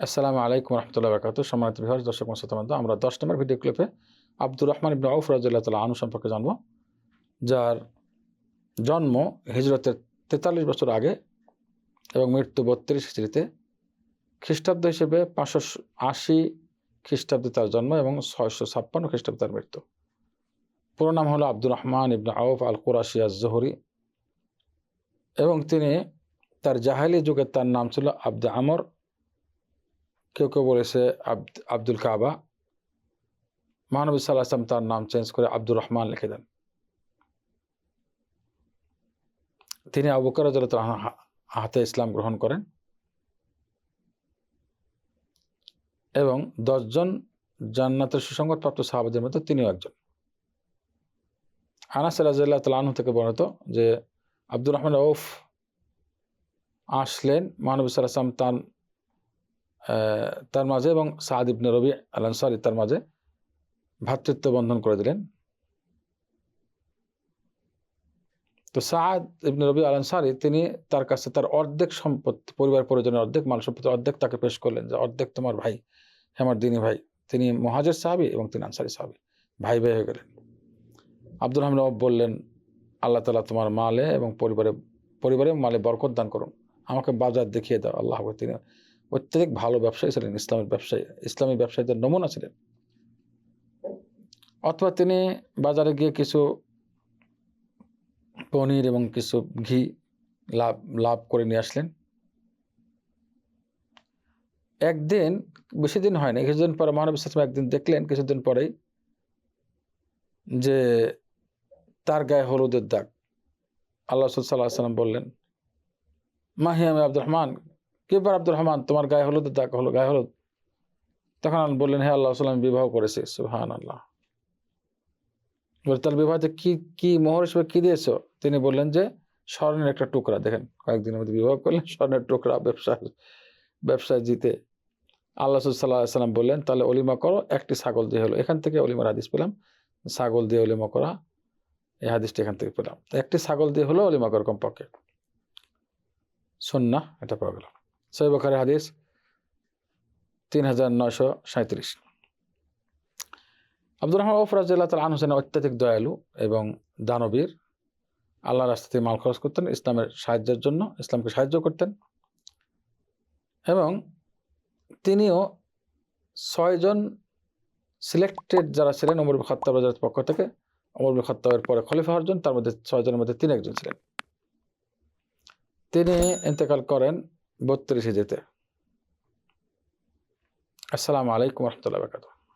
আসসালামু আলাইকুম রহমতুল্লাহ বাকাত সম্মানিত বিহার দর্শক মতো আমরা দশ নম্বর ভিডিও ক্লিপে আব্দুর রহমান ইবনে আউফ রাজিল্লাহ তালা আনু সম্পর্কে জানব, যার জন্ম হিজরতের তেতাল্লিশ বছর আগে এবং মৃত্যু বত্রিশ হিজড়িতে। খ্রিস্টাব্দ হিসেবে পাঁচশো আশি খ্রিস্টাব্দে তার জন্ম এবং ছয়শো ছাপ্পান্ন খ্রিস্টাব্দে তার মৃত্যু। পুরো নাম হলো আব্দুর রহমান ইবনে আউফ আল কুরাশি জহরি এবং তিনি তার জাহালি যুগে তার নাম ছিল আব্দ আমর কেউ কেউ বলেছে আব্দ, আব্দুল কাবা। মহানবী সাল্লাহ আসলাম তার নাম চেঞ্জ করে আব্দুর রহমান লিখে দেন। তিনি আবু বকর হাতে ইসলাম গ্রহণ করেন। এবং দশজন জান্নাতের সুসংবাদপ্রাপ্ত সাহাবাদের মধ্যে তিনিও একজন। আনাস রাজিল্লাহ তালাহ থেকে বর্ণিত যে আব্দুর রহমান ওফ আসলেন মহানবী সাল্লাম তার তার মাঝে এবং সাদ ইবনে রবি আল আনসারি তার মাঝে ভ্রাতৃত্ব বন্ধন করে দিলেন। তো সাদ ইবনে রবি আল আনসারি তিনি তার কাছে তার অর্ধেক সম্পত্তি, পরিবার পরিজনের অর্ধেক, মাল সম্পত্তি অর্ধেক তাকে পেশ করলেন যে অর্ধেক তোমার ভাই হেমার দিনী ভাই। তিনি মহাজের সাহাবি এবং তিনি আনসারি সাহাবি, ভাই ভাই হয়ে গেলেন। আব্দুল রহমান বললেন, আল্লাহ তালা তোমার মালে এবং পরিবারে পরিবারে মালে বরকত দান করুন। আমাকে বাজার দেখিয়ে দাও, আল্লাহ তিনি অত্যধিক ভালো ব্যবসায়ী ছিলেন, ইসলামের ব্যবসায়ী, ইসলামী ব্যবসায়ীদের নমুনা ছিলেন। অথবা তিনি বাজারে গিয়ে কিছু পনির এবং কিছু ঘি লাভ লাভ করে নিয়ে আসলেন। একদিন, বেশি দিন হয়নি, কিছুদিন পরে মহানবী সালাম একদিন দেখলেন, কিছুদিন পরেই যে তার গায়ে হলুদের দাগ। আল্লাহ সাল্লাহ সাল্লাম বললেন মাহিয়াম আব্দুর রহমান কে বার আব্দুর রহমান? তোমার গায়ে হলুদ দাগ হলো গায়ে হলুদ। তখন বললেন, হে আল্লাহ সাল্লাম বিবাহ করেছে। সুহান আল্লাহ তার বিবাহতে কি কি মোহর হিসেবে কি দিয়েছ? তিনি বললেন যে, স্বর্ণের একটা টুকরা। দেখেন, কয়েকদিনের মধ্যে বিবাহ করলেন, স্বর্ণের টুকরা ব্যবসা ব্যবসায় জিতে। আল্লাহ সাল্লাম বললেন, তাহলে অলিমা করো, একটি ছাগল দিয়ে হলো। এখান থেকে অলিমার হাদিস পেলাম। ছাগল দিয়ে অলিমা করা, এই হাদিসটি এখান থেকে পেলাম। একটি ছাগল দিয়ে হলো অলিমা করো কমপক্ষে। সন্না এটা পাওয়া গেল। সৈবখারের হাদিস তিন হাজার নয়শো সাঁত্রিশ আব্দুর রহমান ওফরাজ্লাহ তাল আনহুসেন অত্যাধিক দয়ালু এবং দানবীর। আল্লাহ রাস্তাতে মাল খরচ করতেন, ইসলামের সাহায্যের জন্য ইসলামকে সাহায্য করতেন। এবং তিনিও ছয়জন সিলেক্টেড যারা ছিলেন অমর খত্তাব পক্ষ থেকে অমর খত্তাবের পরে খলিফা অর্জন তার মধ্যে ছয়জনের মধ্যে তিনি একজন ছিলেন। তিনি ইন্তেকাল করেন বত্রিশে যেতে। আসসালামু আলাইকুম রহমতুল্লাহ বাকাত